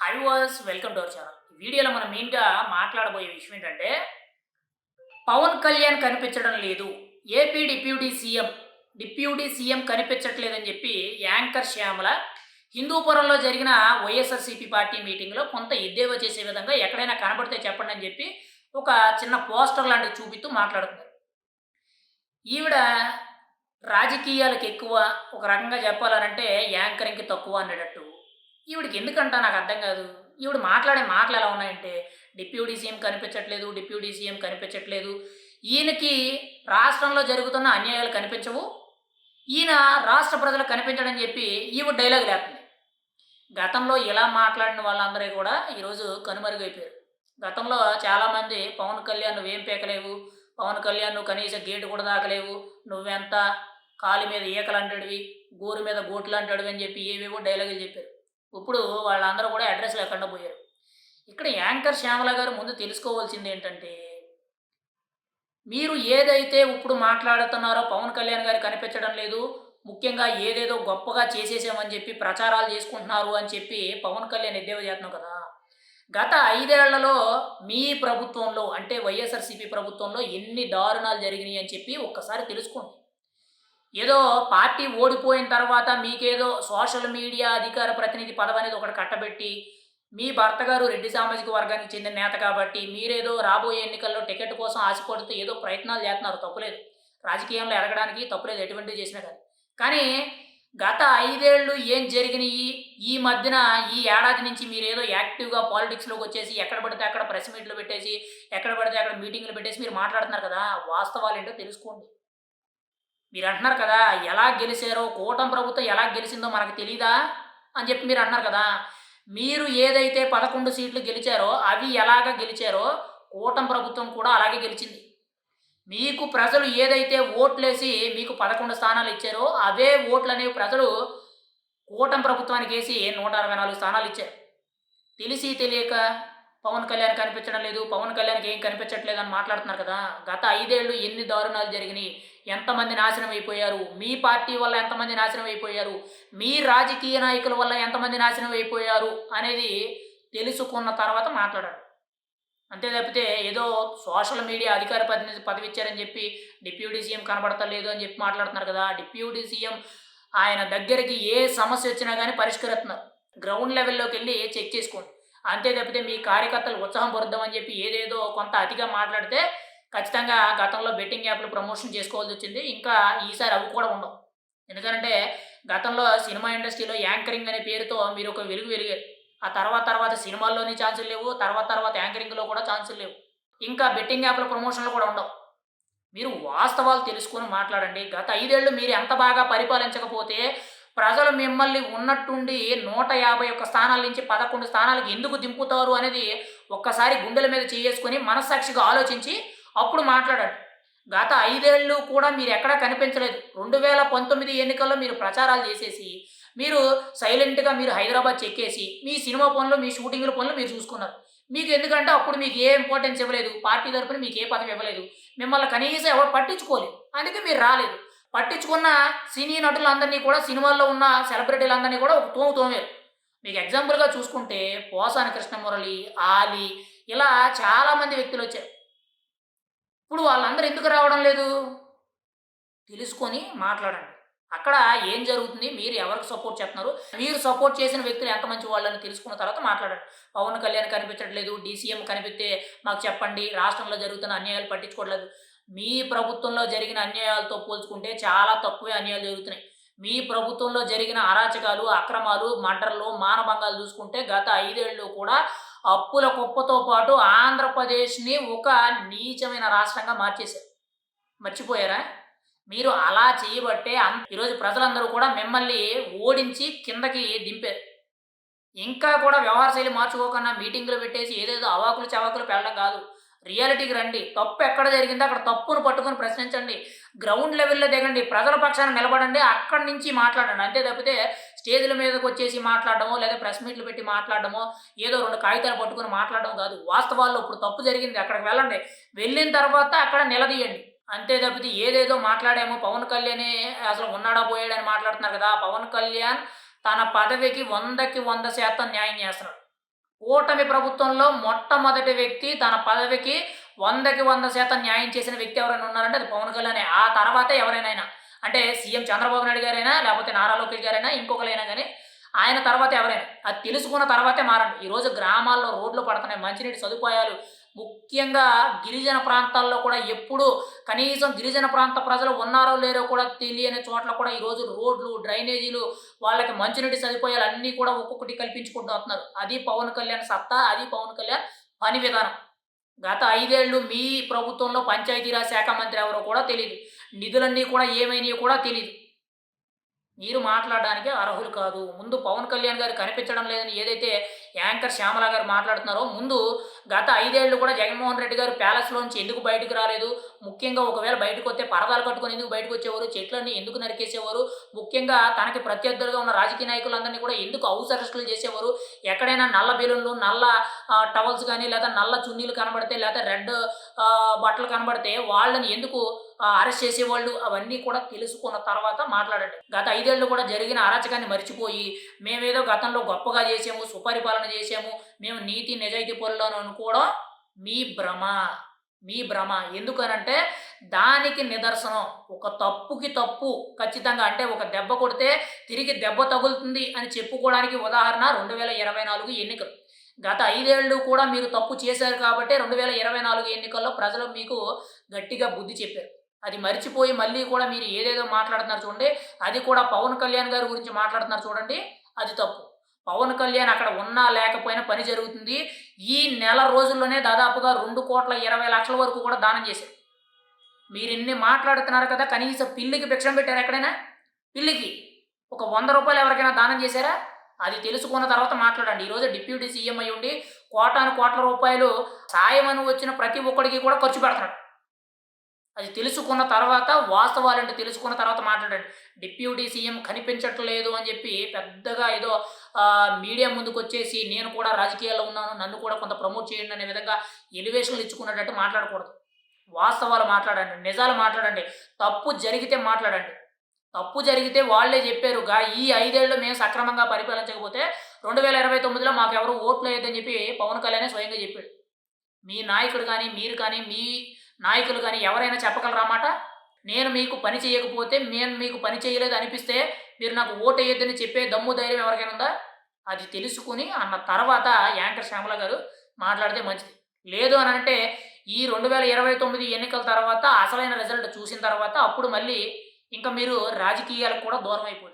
High వాస్ welcome to our channel వీడియోలో మనం మెయిన్గా మాట్లాడబోయే విషయం ఏంటంటే పవన్ కళ్యాణ్ కనిపించడం లేదు AP deputy CM deputy CM కనిపించట్లేదని చెప్పి యాంకర్ శ్యామల హిందూపురంలో జరిగిన వైఎస్ఆర్సీపీ పార్టీ మీటింగ్లో కొంత ఎద్దేవా చేసే విధంగా ఎక్కడైనా కనబడితే చెప్పండి అని చెప్పి ఒక చిన్న పోస్టర్ లాంటివి చూపిస్తూ మాట్లాడుతున్నారు. ఈవిడ రాజకీయాలకు ఎక్కువ ఒక రకంగా చెప్పాలనంటే యాంకరింగ్కి తక్కువ అనేటట్టు. ఈవిడికి ఎందుకంటా నాకు అర్థం కాదు? ఈవిడ మాట్లాడే మాటలు ఎలా ఉన్నాయంటే డిప్యూటీ సీఎం కనిపించట్లేదు డిప్యూటీ సీఎం కనిపించట్లేదు. ఈయనకి రాష్ట్రంలో జరుగుతున్న అన్యాయాలు కనిపించవు. ఈయన రాష్ట్ర ప్రజలు కనిపించడం చెప్పి ఈవిడ డైలాగ్ లేస్తుంది గతంలో ఇలా మాట్లాడిన వాళ్ళందరూ కూడా ఈరోజు కనుమరుగైపోయారు. గతంలో చాలామంది పవన్ కళ్యాణ్ నువ్వేం పేకలేవు? పవన్ కళ్యాణ్ నువ్వు కనీసం గేటు కూడా దాకలేవు. నువ్వెంత కాలు మీద ఈకలు అంటాడివి గోరు మీద గోట్లు అంటాడివి అని చెప్పి ఏవేవో డైలాగులు చెప్పారు. ఇప్పుడు వాళ్ళందరూ కూడా అడ్రస్ లేకుండా పోయారు. ఇక్కడ యాంకర్ శ్యామల గారు ముందు తెలుసుకోవాల్సింది ఏంటంటే మీరు ఏదైతే ఇప్పుడు మాట్లాడుతున్నారో పవన్ కళ్యాణ్ గారు కనిపించడం లేదు ముఖ్యంగా ఏదేదో గొప్పగా చేసేసామని చెప్పి ప్రచారాలు చేసుకుంటున్నారు అని చెప్పి పవన్ కళ్యాణ్ ఎద్దేవా చేస్తున్నాం కదా. గత ఐదేళ్ళలో మీ ప్రభుత్వంలో అంటే వైఎస్ఆర్సీపీ ప్రభుత్వంలో ఎన్ని దారుణాలు జరిగినాయి అని చెప్పి ఒక్కసారి తెలుసుకోండి. ఏదో పార్టీ ఓడిపోయిన తర్వాత మీకేదో సోషల్ మీడియా అధికార ప్రతినిధి పదవి అనేది ఒకటి కట్టబెట్టి మీ భర్త గారు రెడ్డి సామాజిక వర్గానికి చెందిన నేత కాబట్టి మీరేదో రాబోయే ఎన్నికల్లో టికెట్ కోసం ఆశపడుతూ ఏదో ప్రయత్నాలు చేస్తున్నారు. తప్పులేదు రాజకీయంలో ఎదగడానికి తప్పులేదు ఎటువంటివి చేసినా కానీ. కానీ గత ఐదేళ్ళు ఏం జరిగినాయి? ఈ మధ్యన ఈ ఏడాది నుంచి మీరు ఏదో యాక్టివ్గా పాలిటిక్స్లోకి వచ్చేసి ఎక్కడ పడితే అక్కడ ప్రెస్ మీట్లు పెట్టేసి ఎక్కడ పడితే అక్కడ మీటింగ్లు పెట్టేసి మీరు మాట్లాడుతున్నారు కదా? వాస్తవాలు ఏంటో తెలుసుకోండి. మీరు అంటున్నారు కదా ఎలా గెలిచారో కూటమి ప్రభుత్వం ఎలా గెలిచిందో మనకు తెలీదా? అని చెప్పి మీరు అంటున్నారు కదా. మీరు ఏదైతే పదకొండు సీట్లు గెలిచారో అవి ఎలాగ గెలిచారో కూటమి ప్రభుత్వం కూడా అలాగే గెలిచింది. మీకు ప్రజలు ఏదైతే ఓట్లేసి మీకు పదకొండు స్థానాలు ఇచ్చారో అవే ఓట్లు అనేవి ప్రజలు కూటమి ప్రభుత్వానికి వేసి నూట అరవై నాలుగు స్థానాలు ఇచ్చారు. తెలిసి తెలియక పవన్ కళ్యాణ్ కనిపించడం లేదు పవన్ కళ్యాణ్కి ఏం కనిపించట్లేదు అని మాట్లాడుతున్నారు కదా. గత ఐదేళ్ళు ఎన్ని దారుణాలు జరిగినాయి. ఎంతమంది నాశనం అయిపోయారు. మీ పార్టీ వల్ల ఎంతమంది నాశనం అయిపోయారు. మీ రాజకీయ నాయకుల వల్ల ఎంతమంది నాశనం అయిపోయారు అనేది తెలుసుకున్న తర్వాత మాట్లాడాడు అంతే తప్పితే ఏదో సోషల్ మీడియా అధికార ప్రతినిధి పదవి ఇచ్చారని చెప్పి డిప్యూటీ సీఎం కనబడతలేదు అని చెప్పి మాట్లాడుతున్నారు కదా. డిప్యూటీ సీఎం ఆయన దగ్గరికి ఏ సమస్య వచ్చినా కానీ పరిష్కరిస్తున్నారు. గ్రౌండ్ లెవెల్లోకి వెళ్ళి చెక్ చేసుకోండి. అంతే తప్పితే మీ కార్యకర్తలు ఉత్సాహం పొరుద్దామని చెప్పి ఏదేదో కొంత అతిగా మాట్లాడితే ఖచ్చితంగా గతంలో బెట్టింగ్ యాప్లు ప్రమోషన్ చేసుకోవాల్సి వచ్చింది. ఇంకా ఈసారి అవి కూడా ఉండవు. ఎందుకంటే గతంలో సినిమా ఇండస్ట్రీలో యాంకరింగ్ అనే పేరుతో మీరు ఒక వెలుగు వెలిగారు. ఆ తర్వాత తర్వాత సినిమాల్లోనే ఛాన్సులు లేవు. తర్వాత తర్వాత యాంకరింగ్లో కూడా ఛాన్సులు లేవు. ఇంకా బెట్టింగ్ యాప్ల ప్రమోషన్లు కూడా ఉండవు. మీరు వాస్తవాలు తెలుసుకొని మాట్లాడండి. గత ఐదేళ్ళు మీరు ఎంత బాగా పరిపాలించకపోతే ప్రజలు మిమ్మల్ని ఉన్నట్టుండి నూట యాభై ఒక్క స్థానాల నుంచి పదకొండు స్థానాలకు ఎందుకు దింపుతారు అనేది ఒక్కసారి గుండెల మీద చేసుకొని మనస్సాక్షిగా ఆలోచించి అప్పుడు మాట్లాడండి. గత ఐదేళ్ళు కూడా మీరు ఎక్కడా కనిపించలేదు. రెండు వేల పంతొమ్మిది ఎన్నికల్లో మీరు ప్రచారాలు చేసేసి మీరు సైలెంట్గా మీరు హైదరాబాద్ చెక్కేసి మీ సినిమా పనులు మీ షూటింగ్ల పనులు మీరు చూసుకున్నారు. మీకు ఎందుకంటే అప్పుడు మీకు ఏ ఇంపార్టెన్స్ ఇవ్వలేదు. పార్టీ తరఫున మీకు ఏ పదవి ఇవ్వలేదు. మిమ్మల్ని కనీసం ఎవరు పట్టించుకోలేదు. అందుకే మీరు రాలేదు. పట్టించుకున్న సినీ నటులందరినీ కూడా సినిమాల్లో ఉన్న సెలబ్రిటీలందరినీ కూడా ఒక తోము తోమారు. మీకు ఎగ్జాంపుల్గా చూసుకుంటే పోసాని కృష్ణమురళి ఆలి ఇలా చాలామంది వ్యక్తులు వచ్చారు. ఇప్పుడు వాళ్ళందరూ ఎందుకు రావడం లేదు? తెలుసుకొని మాట్లాడండి. అక్కడ ఏం జరుగుతుంది? మీరు ఎవరికి సపోర్ట్ చేస్తున్నారు? మీరు సపోర్ట్ చేసిన వ్యక్తులు ఎంత మంచి వాళ్ళని తెలుసుకున్న తర్వాత మాట్లాడండి. పవన్ కళ్యాణ్ కనిపించట్లేదు డీసీఎం కనిపిస్తే మాకు చెప్పండి రాష్ట్రంలో జరుగుతున్న అన్యాయాలు పట్టించుకోవట్లేదు. మీ ప్రభుత్వంలో జరిగిన అన్యాయాలతో పోల్చుకుంటే చాలా తక్కువే అన్యాయాలు జరుగుతున్నాయి. మీ ప్రభుత్వంలో జరిగిన అరాచకాలు అక్రమాలు మర్డర్లు మానభంగాలు చూసుకుంటే గత ఐదేళ్ళు కూడా అప్పుల కుప్పతో పాటు ఆంధ్రప్రదేశ్ని ఒక నీచమైన రాష్ట్రంగా మార్చేశారు. మర్చిపోయారా? మీరు అలా చేయబట్టే ఈరోజు ప్రజలందరూ కూడా మిమ్మల్ని ఓడించి కిందకి దింపారు. ఇంకా కూడా వ్యవహార శైలి మార్చుకోకుండా మీటింగ్లు పెట్టేసి ఏదేదో అవాకులు చవాకులు పెళ్ళడం కాదు. రియాలిటీకి రండి. తప్పు ఎక్కడ జరిగిందో అక్కడ తప్పును పట్టుకొని ప్రశ్నించండి. గ్రౌండ్ లెవెల్లో దిగండి. ప్రజల పక్షాన నిలబడండి. అక్కడి నుంచి మాట్లాడండి. అంతే తప్పితే స్టేజ్ల మీదకి వచ్చేసి మాట్లాడడమో లేదా ప్రెస్ మీట్లు పెట్టి మాట్లాడడమో ఏదో రెండు కాగితాలు పట్టుకొని మాట్లాడడం కాదు. వాస్తవాల్లో ఇప్పుడు తప్పు జరిగింది. అక్కడికి వెళ్ళండి. వెళ్ళిన తర్వాత అక్కడ నిలదీయండి. అంతే తప్పితే ఏదేదో మాట్లాడామో. పవన్ కళ్యాణ్ అసలు ఉన్నాడా పోయాడని మాట్లాడుతున్నారు కదా. పవన్ కళ్యాణ్ తన పదవికి వందకి వంద శాతం న్యాయం చేస్తున్నాడు. కూటమి ప్రభుత్వంలో మొట్టమొదటి వ్యక్తి తన పదవికి వందకి వంద శాతం న్యాయం చేసిన వ్యక్తి ఎవరైనా ఉన్నారంటే అది పవన్ కళ్యాణ్. ఆ తర్వాత ఎవరైనా అంటే సీఎం చంద్రబాబు నాయుడు గారైనా లేకపోతే నారా లోకేష్ గారైనా ఇంకొకరైనా కానీ ఆయన తర్వాత ఎవరైనా? అది తెలుసుకున్న తర్వాతే మారండి. ఈరోజు గ్రామాల్లో రోడ్లు పడుతున్నాయి మంచినీటి సదుపాయాలు ముఖ్యంగా గిరిజన ప్రాంతాల్లో కూడా ఎప్పుడు కనీసం గిరిజన ప్రాంత ప్రజలు ఉన్నారో లేరో కూడా తెలియని చోట్ల కూడా ఈరోజు రోడ్లు డ్రైనేజీలు వాళ్ళకి మంచినీటి సదుపాయాలు అన్నీ కూడా ఒక్కొక్కటి కల్పించుకుంటూ వస్తున్నారు. అది పవన్ కళ్యాణ్ సత్తా అది పవన్ కళ్యాణ్ పని విధానం. గత ఐదేళ్ళు మీ ప్రభుత్వంలో పంచాయతీరాజ్ శాఖ మంత్రి ఎవరో కూడా తెలియదు నిధులన్నీ కూడా ఏమైనాయో కూడా తెలియదు మీరు మాట్లాడడానికి అర్హులు కాదు. ముందు పవన్ కళ్యాణ్ గారు కనిపించడం లేదని ఏదైతే యాంకర్ శ్యామల గారు మాట్లాడుతున్నారో ముందు గత ఐదేళ్ళు కూడా జగన్మోహన్ రెడ్డి గారు ప్యాలెస్లోంచి ఎందుకు బయటకు రాలేదు? ముఖ్యంగా ఒకవేళ బయటకు వస్తే పరదాలు కట్టుకొని ఎందుకు బయటకు వచ్చేవారు? చెట్లన్నీ ఎందుకు నరికేసేవారు? ముఖ్యంగా తనకి ప్రత్యర్థులుగా ఉన్న రాజకీయ నాయకులందరినీ కూడా ఎందుకు హౌస్ అరెస్టులు చేసేవారు? ఎక్కడైనా నల్ల బెలూన్లు నల్ల టవల్స్ కానీ లేదా నల్ల చున్నీలు కనబడితే లేదా రెడ్ బట్టలు కనబడితే వాళ్ళని ఎందుకు అరెస్ట్ చేసేవాళ్ళు అవన్నీ కూడా తెలుసుకున్న తర్వాత మాట్లాడండి. గత ఐదేళ్ళు కూడా జరిగిన అరాచకాన్ని మర్చిపోయి మేమేదో గతంలో గొప్పగా చేసాము సుపరిపాలన చేసాము మేము నీతి నిజాయితీ పనులను అనుకోవడం మీ భ్రమ మీ భ్రమ. ఎందుకనంటే దానికి నిదర్శనం ఒక తప్పుకి తప్పు ఖచ్చితంగా అంటే ఒక దెబ్బ కొడితే తిరిగి దెబ్బ తగులుతుంది అని చెప్పుకోవడానికి ఉదాహరణ రెండు వేల ఇరవై నాలుగు ఎన్నికలు. గత ఐదేళ్ళు కూడా మీరు తప్పు చేశారు కాబట్టి రెండు వేల ఇరవై నాలుగు ఎన్నికల్లో ప్రజలు మీకు గట్టిగా బుద్ధి చెప్పారు. అది మర్చిపోయి మళ్ళీ కూడా మీరు ఏదేదో మాట్లాడుతున్నారు చూడండి. అది కూడా పవన్ కళ్యాణ్ గారి గురించి మాట్లాడుతున్నారు చూడండి. అది తప్పు. పవన్ కళ్యాణ్ అక్కడ ఉన్నా లేకపోయినా పని జరుగుతుంది. ఈ నెల రోజుల్లోనే దాదాపుగా రెండు కోట్ల ఇరవై లక్షల వరకు కూడా దానం చేశారు. మీరు ఇన్ని మాట్లాడుతున్నారు కదా కనీసం పిల్లికి భిక్షం పెట్టారు ఎక్కడైనా? పిల్లికి. ఒక వంద రూపాయలు ఎవరికైనా దానం చేశారా? అది తెలుసుకున్న తర్వాత మాట్లాడండి. ఈరోజు డిప్యూటీ సీఎం అయి ఉండి కోటాను కోట్ల రూపాయలు సాయం అని వచ్చిన ప్రతి ఒక్కడికి కూడా ఖర్చు పెడుతున్నాడు. అది తెలుసుకున్న తర్వాత వాస్తవాలంటే తెలుసుకున్న తర్వాత మాట్లాడండి. డిప్యూటీ సీఎం కనిపించట్లేదు అని చెప్పి పెద్దగా ఏదో మీడియా ముందుకు వచ్చేసి నేను కూడా రాజకీయాల్లో ఉన్నాను నన్ను కూడా కొంత ప్రమోట్ చేయండి అనే విధంగా ఎలివేషన్లు ఇచ్చుకున్నట్టు మాట్లాడకూడదు. వాస్తవాలు మాట్లాడండి నిజాలు మాట్లాడండి. తప్పు జరిగితే మాట్లాడండి. తప్పు జరిగితే వాళ్ళే చెప్పారు గా ఈ ఐదేళ్ళు మేము సక్రమంగా పరిపాలించకపోతే రెండు వేల ఇరవై తొమ్మిదిలో మాకు ఓట్లు వేయద్దని చెప్పి పవన్ కళ్యాణ్ స్వయంగా చెప్పాడు. మీ నాయకుడు కానీ మీరు కానీ మీ నాయకులు కానీ ఎవరైనా చెప్పగలరా మాట? నేను మీకు పని చేయకపోతే నేను మీకు పని చేయలేదు అనిపిస్తే మీరు నాకు ఓటేయొద్దని చెప్పే దమ్ము ధైర్యం ఎవరికైనా ఉందా? అది తెలుసుకుని అన్న తర్వాత యాంకర్ శ్యామల గారు మాట్లాడితే మంచిది. లేదు అని అంటే ఈ రెండు వేల ఇరవై తొమ్మిది ఎన్నికల తర్వాత అసలైన రిజల్ట్ చూసిన తర్వాత అప్పుడు మళ్ళీ ఇంకా మీరు రాజకీయాలకు కూడా దూరం అయిపోయింది